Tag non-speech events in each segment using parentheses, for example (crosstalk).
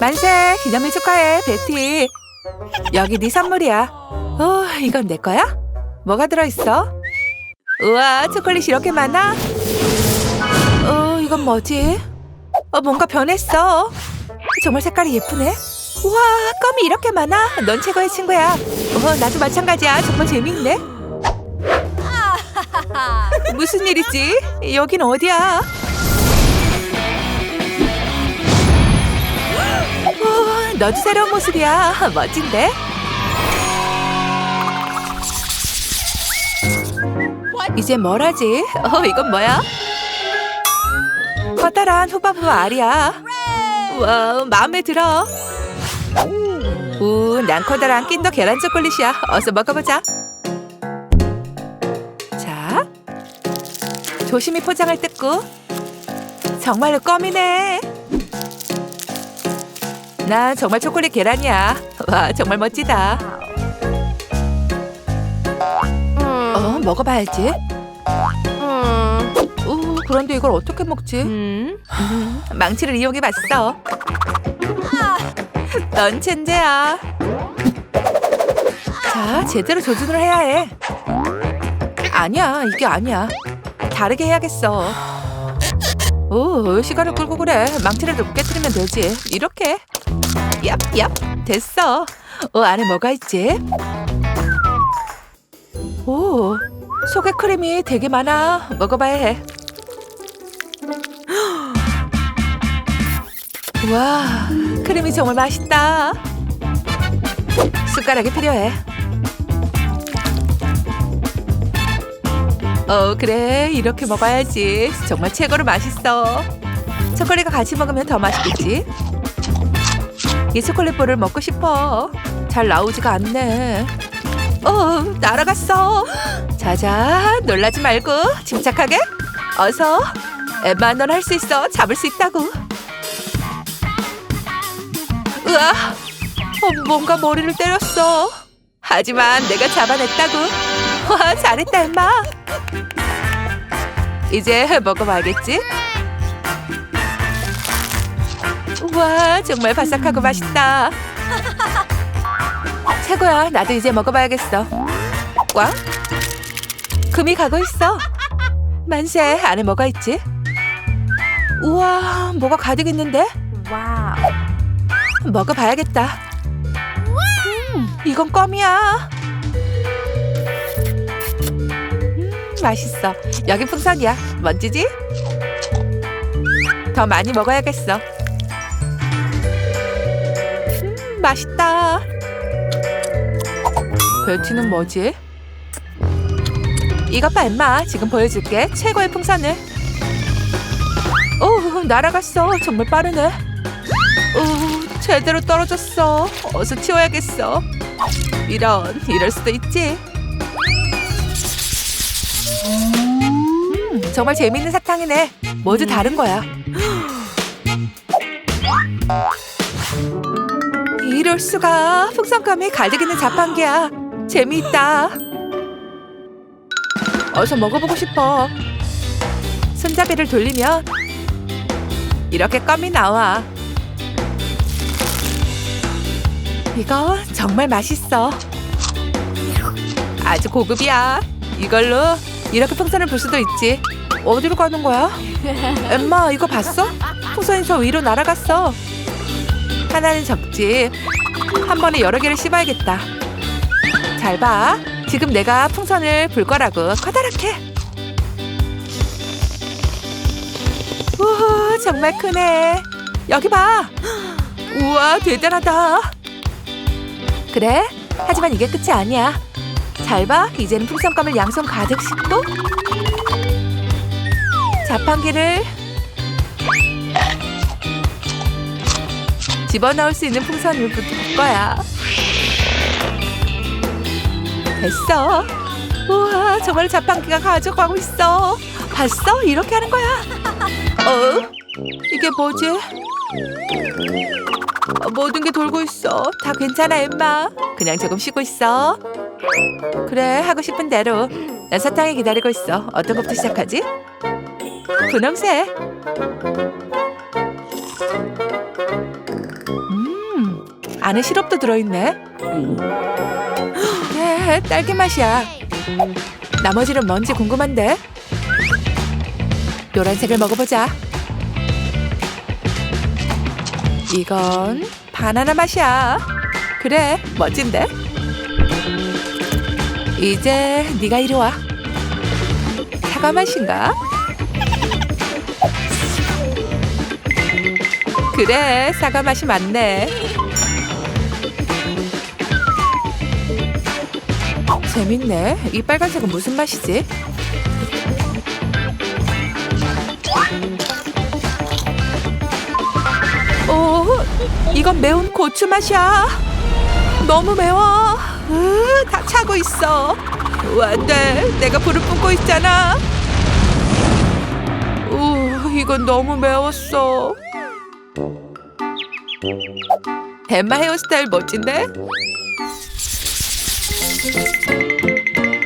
만세 기념일 축하해 베티 여기 네 선물이야 어 이건 내 거야? 뭐가 들어있어? 우와 초콜릿 이렇게 많아? 어 이건 뭐지? 어 뭔가 변했어 정말 색깔이 예쁘네 우와 껌이 이렇게 많아 넌 최고의 친구야 어 나도 마찬가지야 정말 재미있네 무슨 일이지? 여긴 어디야? 너도 새로운 모습이야. (laughs) 멋진데? 이제 뭘 하지? (laughs) 어, 이건 뭐야? 커다란 후바부 알이야. 와, 마음에 들어. 우, 난 커다란 낀더 계란 초콜릿이야. 어서 먹어보자. 자, 조심히 포장을 뜯고. 정말로 껌이네. 나 정말 초콜릿 계란이야. 와, 정말 멋지다. 어, 먹어봐야지. 오, 그런데 이걸 어떻게 먹지? 음, 망치를 이용해 봤어. 넌 천재야. 자, 제대로 조준을 해야 해. 아니야, 이게 아니야. 다르게 해야겠어. 오, 시간을 끌고 그래. 망치를 높게 틀리면 되지. 이렇게. 얍, 얍. 됐어. 어, 안에 뭐가 있지? 오, 속에 크림이 되게 많아. 먹어봐야 해. (gasps) 와, 크림이 정말 맛있다. 숟가락이 필요해. 어, 그래. 이렇게 먹어야지. 정말 최고로 맛있어. 초콜릿과 같이 먹으면 더 맛있겠지? 이 초콜릿 볼을 먹고 싶어. 잘 나오지가 않네. 어, 날아갔어. 자자, 놀라지 말고 침착하게. 어서. 엠마, 넌 할 수 있어. 잡을 수 있다고. 으아, 어, 뭔가 머리를 때렸어. 하지만 내가 잡아냈다고. 와, 잘했다, 엠마. 이제 먹어봐야겠지? 우와, 정말 바삭하고 맛있다. (laughs) 최고야. 나도 이제 먹어봐야겠어. 꽝? 금이 가고 있어. 만세. 안에 뭐가 있지? 우와, 뭐가 가득 있는데? 와우. 먹어봐야겠다. 음, 이건 껌이야. 맛있어. 여기 풍선이야. 멋지지? 더 많이 먹어야겠어. 음, 맛있다. 베티는 뭐지? 이것 봐, 엠마. 지금 보여줄게. 최고의 풍선을. 오, 날아갔어. 정말 빠르네. 오, 제대로 떨어졌어. 어서 치워야겠어. 이런, 이럴 수도 있지. 음, 정말 재밌는 사탕이네. 모두 다른 거야. 이럴 수가. 풍선감이 가득 있는 자판기야. 재미있다. 어서 먹어보고 싶어. 손잡이를 돌리면 이렇게 껌이 나와. 이거 정말 맛있어. 아주 고급이야. 이걸로 이렇게 풍선을 불 수도 있지. 어디로 가는 거야? 엠마 이거 봤어? 풍선에서 위로 날아갔어. 하나는 적지. 한 번에 여러 개를 씹어야겠다. 잘 봐. 지금 내가 풍선을 불 거라고 커다랗게. 우와 정말 크네. 여기 봐. 우와 대단하다. 그래? 하지만 이게 끝이 아니야. 잘 봐. 이제는 풍선껌을 양손 가득 싣고 자판기를 집어넣을 수 있는 붙을 거야. 됐어. 우와, 정말 자판기가 가져가고 있어. 봤어? 이렇게 하는 거야. 어? 이게 뭐지? 어, 모든 게 돌고 있어. 다 괜찮아, 엠마. 그냥 조금 쉬고 있어. 그래, 하고 싶은 대로. 난 사탕이 기다리고 있어. 어떤 것부터 시작하지? 분홍색. 안에 시럽도 들어있네. 그래, 딸기 맛이야. 나머지는 뭔지 궁금한데. 노란색을 먹어보자. 이건 바나나 맛이야. 그래, 멋진데? 이제 네가 이리 와. 사과 맛인가? 그래, 사과 맛이 맞네. 재밌네. 이 빨간색은 무슨 맛이지? 오, 이건 매운 고추 맛이야. 너무 매워. 으, 다 차고 있어. 안 돼. 내가 불을 뿜고 있잖아. 우, 이건 너무 매웠어. 엠마 헤어스타일 멋진데?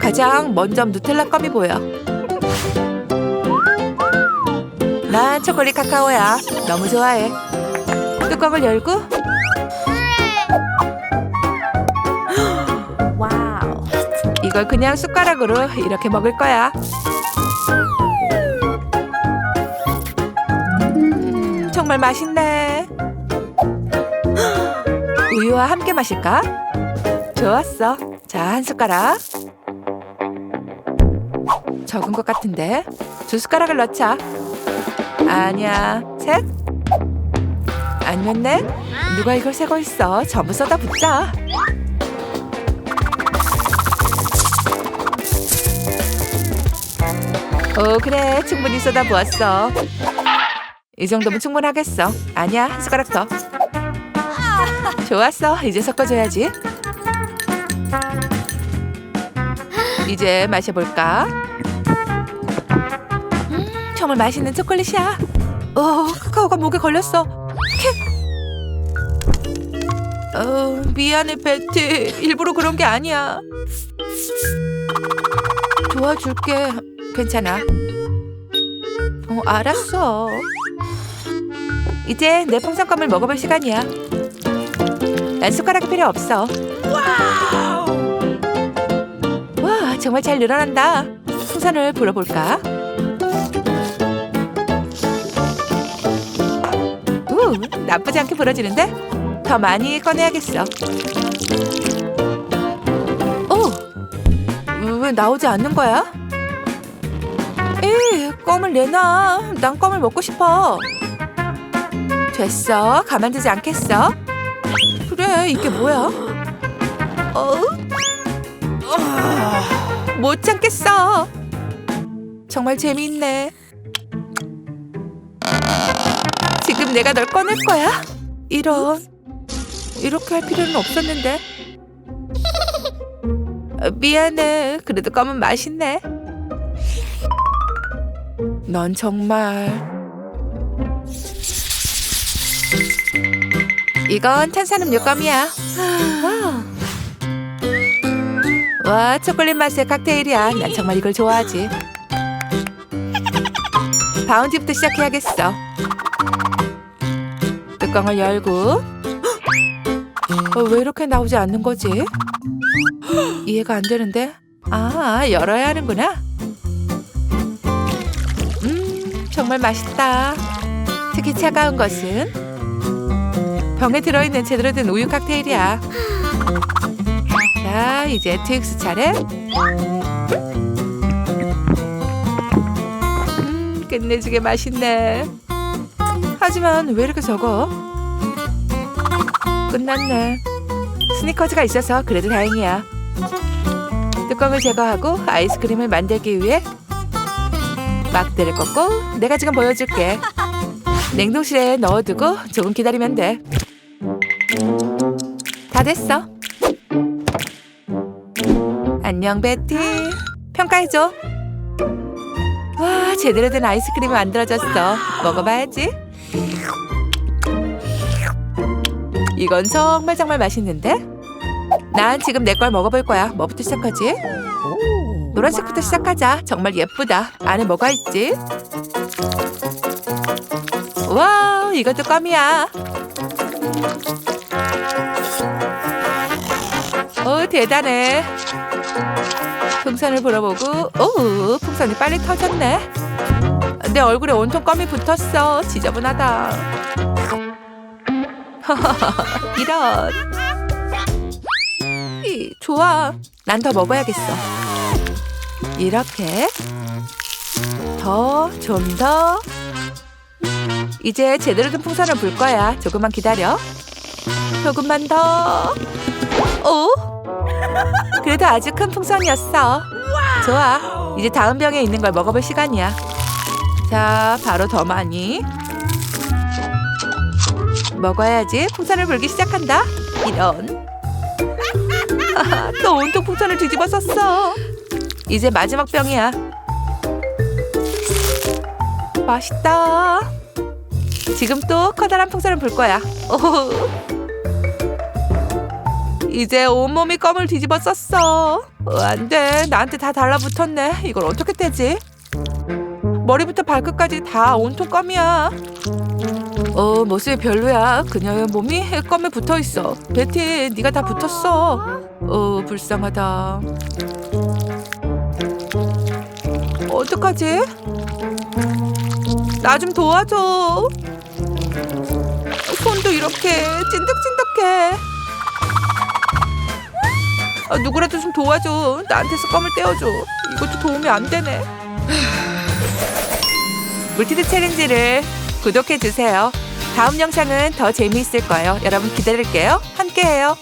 가장 먼저 누텔라 껌이 보여. 난 초콜릿 카카오야. 너무 좋아해. 뚜껑을 열고 이걸 그냥 숟가락으로 이렇게 먹을 거야. 음, 정말 맛있네. (gasps) 우유와 함께 마실까? 좋았어. 자, 한 숟가락. 적은 것 같은데. 두 숟가락을 넣자. 아니야. 셋. 아니면 넷. 누가 이걸 세고 있어? 전부 쏟아 붓자. 오 그래. 충분히 쏟아부었어. 이 정도면 충분하겠어. 아니야 한 숟가락 더. 좋았어. 이제 섞어줘야지. 이제 마셔볼까? 음, 정말 맛있는 초콜릿이야. 어 카카오가 목에 걸렸어. 캣. 어, 미안해 베티. 일부러 그런 게 아니야. 도와줄게 괜찮아. 어, 알았어. 이제 내 풍선껌을 먹어볼 시간이야. 난 숟가락이 필요 없어. 와, 정말 잘 늘어난다. 풍선을 불어볼까? 우, 나쁘지 않게 불어지는데? 더 많이 꺼내야겠어. 오, 왜 나오지 않는 거야? 에이, 껌을 내놔. 난 껌을 먹고 싶어. 됐어. 가만두지 않겠어. 그래, 이게 뭐야? 어? 못 참겠어. 정말 재미있네. 지금 내가 널 꺼낼 거야? 이런. 이렇게 할 필요는 없었는데. 어, 미안해. 그래도 껌은 맛있네. 넌 정말 이건 탄산음료 껌이야. 와 초콜릿 맛의 칵테일이야. 난 정말 이걸 좋아하지. 바운티부터 시작해야겠어. 뚜껑을 열고 어, 왜 이렇게 나오지 않는 거지? 이해가 안 되는데. 아 열어야 하는구나. 정말 맛있다. 특히 차가운 것은 병에 들어있는 제대로 된 우유 칵테일이야. 자, 이제 트윅스 차례. 음, 끝내주게 맛있네. 하지만 왜 이렇게 적어? 끝났네. 스니커즈가 있어서 그래도 다행이야. 뚜껑을 제거하고 아이스크림을 만들기 위해 막대를 꺾고 내가 지금 보여줄게. 냉동실에 넣어두고 조금 기다리면 돼. 다 됐어. 안녕 베티. 평가해줘. 와 제대로 된 아이스크림이 만들어졌어. 먹어봐야지. 이건 정말 정말 맛있는데? 난 지금 내 걸 먹어볼 거야. 뭐부터 시작하지? 노란색부터 시작하자. 정말 예쁘다. 안에 뭐가 있지? 와, 이것도 껌이야. 오, 대단해. 풍선을 불어보고, 오, 풍선이 빨리 터졌네. 내 얼굴에 온통 껌이 붙었어. 지저분하다. (laughs) 이런. 이, 좋아. 난 더 먹어야겠어. 이렇게. 더, 좀 더. 이제 제대로 된 풍선을 불 거야. 조금만 기다려. 조금만 더. 오? (laughs) 그래도 아주 큰 풍선이었어. 좋아. 이제 다음 병에 있는 걸 먹어볼 시간이야. 자, 바로 더 많이. 먹어야지. 풍선을 불기 시작한다. 이런. (laughs) 또 온통 풍선을 뒤집어 썼어. 이제 마지막 병이야. 맛있다. 지금 또 커다란 풍선을 불 거야. 오. 이제 온몸이 껌을 뒤집어 썼어. 어, 안 돼. 나한테 다 달라붙었네. 이걸 어떻게 떼지? 머리부터 발끝까지 다 온통 껌이야. 어, 모습이 별로야. 그녀의 몸이 껌에 붙어 있어. 베티, 네가 다 붙었어. 어, 불쌍하다. 어떡하지? 나 좀 도와줘. 손도 이렇게 찐득찐득해. 아, 누구라도 좀 도와줘. 나한테서 껌을 떼어줘. 이것도 도움이 안 되네. 물티드 챌린지를 구독해 주세요. 다음 영상은 더 재미있을 거예요. 여러분 기다릴게요. 함께해요.